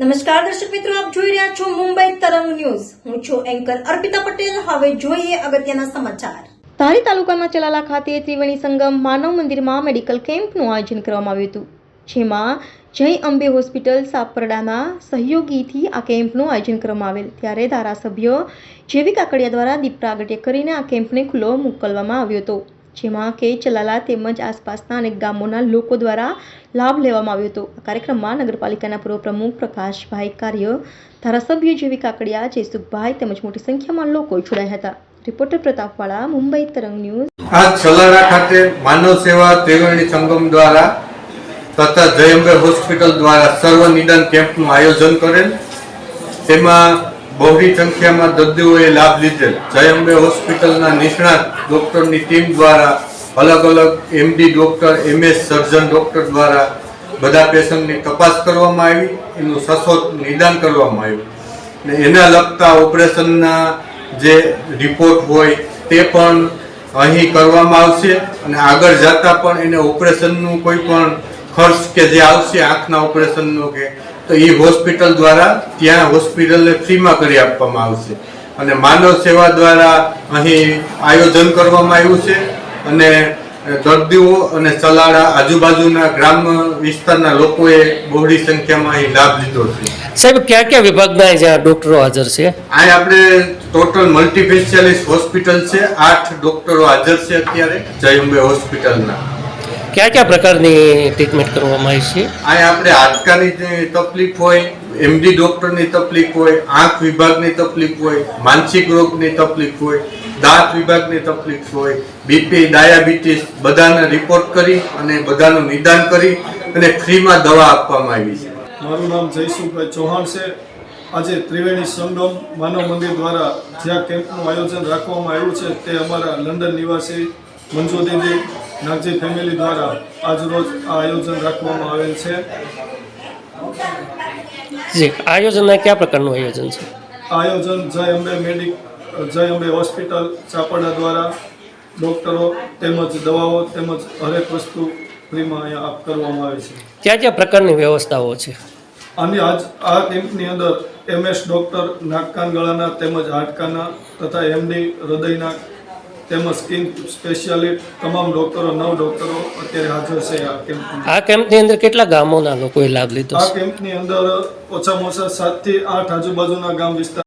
નમસ્કાર દર્શક મિત્રો, આપ જોઈ રહ્યા છો મુંબઈ તરંગ ન્યૂઝ. હું છું એન્કર અર્પિતા પટેલ. હવે જોઈએ અગત્યના સમાચાર. ધારી તાલુકાના ચલાલા ખાતે ત્રિવેણી સંગમ માનવ મંદિરમાં મેડિકલ કેમ્પનું આયોજન કરવામાં આવ્યું હતું, જેમાં જય અંબે હોસ્પિટલ સાપરડાના સહયોગીથી આ કેમ્પનું આયોજન કરવામાં આવેલ. ત્યારે ધારાસભ્ય જેવી કાકડિયા દ્વારા દીપ પ્રાગટ્ય કરીને આ કેમ્પને ખુલ્લો મોકલવામાં આવ્યો હતો. જેમાં કે ચલાલા તેમજ આસપાસના અનેક ગામોના લોકો દ્વારા લાભ લેવામાં આવ્યો હતો. આ કાર્યક્રમમાં નગરપાલિકાના પૂર્વ પ્રમુખ પ્રકાશભાઈ કાર્ય, ધારાસભ્ય જેવી કાકડિયા, જયસુખભાઈ તેમજ મોટી સંખ્યામાં લોકો જોડાયા હતા. રિપોર્ટર પ્રતાપવાળા, મુંબઈ તરંગ ન્યૂઝ. આ છલારા ખાતે માનવ સેવા ત્રિવેણી સંગમ દ્વારા તથા જયંબે હોસ્પિટલ દ્વારા સર્વ નિદાન કેમ્પનું આયોજન કરેલ. તેમાં બહોળી સંખ્યામાં દર્દીઓએ લાભ લીધેલ. જયંબે હોસ્પિટલના નિષ્ણાત ડોક્ટરની ટીમ દ્વારા અલગ અલગ MD doctor, MS surgeon doctor દ્વારા બધા પેશન્ટની તપાસ કરવામાં આવી. એનું સશોત નિદાન કરવામાં આવ્યું. ને એના લગતા ઓપરેશનના જે રિપોર્ટ હોય તે પણ અહીં કરવામાં આવશે અને આગળ જતા પણ એને ઓપરેશનનું કોઈ પણ ખર્ચ કે જે આવશે આંખના ઓપરેશનનો કે તો એ હોસ્પિટલ દ્વારા ત્યાં હોસ્પિટલને ફ્રીમાં કરી આપવામાં આવશે. અને માનવ સેવા દ્વારા અહીં આયોજન કરવામાં આવ્યું છે અને દર્દીઓ અને ચલાડા આજુબાજુના ગ્રામ વિસ્તારના લોકોએ બહોળી સંખ્યામાં અહીં લાભ લીધો છે. સાહેબ કયા કયા વિભાગના ડોક્ટરો હાજર છે? અહીં આપણે ટોટલ મલ્ટી સ્પેશિયાલિસ્ટ હોસ્પિટલ છે. આઠ ડોક્ટરો હાજર છે અત્યારે જય અંબે હોસ્પિટલના. કયા કયા પ્રકારની ટ્રીટમેન્ટ કરવામાં આવી છે? આ આપણે હાડકાની જે તકલીફ હોય એમડી ડોક્ટરની તકલીફ હોય આંખ વિભાગની તકલીફ હોય માનસિક રોગની તકલીફ હોય દાંત વિભાગની તકલીફ હોય બીપી ડાયાબિટીસ બધાના રિપોર્ટ કરી અને બધાનું નિદાન કરી અને ફ્રીમાં દવા આપવામાં આવી છે. મારું નામ જયસુભાઈ ચૌહાણ છે. આજે ત્રિવેણી સંગમ માનવ મંદિર દ્વારા જ્યાં કેમ્પનું આયોજન રાખવામાં આવ્યું છે તે અમારા લંડન નિવાસી મંજુ દીદી નાગજી ફેમિલી દ્વારા આજરોજ આ આયોજન રાખવામાં આવેલ છે. આયોજન કયા પ્રકારનું આયોજન છે? આયોજન જય અંબે મેડિક જય અંબે હોસ્પિટલ ચાપડા દ્વારા ડૉક્ટરો તેમજ દવાઓ તેમજ હરેક વસ્તુ ફ્રીમાં અહીંયા આપ કરવામાં આવે છે. ક્યાં કયા પ્રકારની વ્યવસ્થાઓ છે? અને આજ આ કેમ્પની અંદર એમએસ ડૉક્ટર નાકકાન ગળાના તેમજ હાડકાના તથા એમડી હૃદયના તેમજ સ્કિન સ્પેશિયાલિસ્ટ તમામ ડોક્ટરો નવ ડોક્ટરો અત્યારે હાજર છે આ કેમ્પની આ કેમ્પની અંદર કેટલા ગામોના લોકોએ લાભ લીધો આ કેમ્પની અંદર ઓછામાં ઓછા સાતથી આઠ આજુબાજુના ગામ વિસ્તાર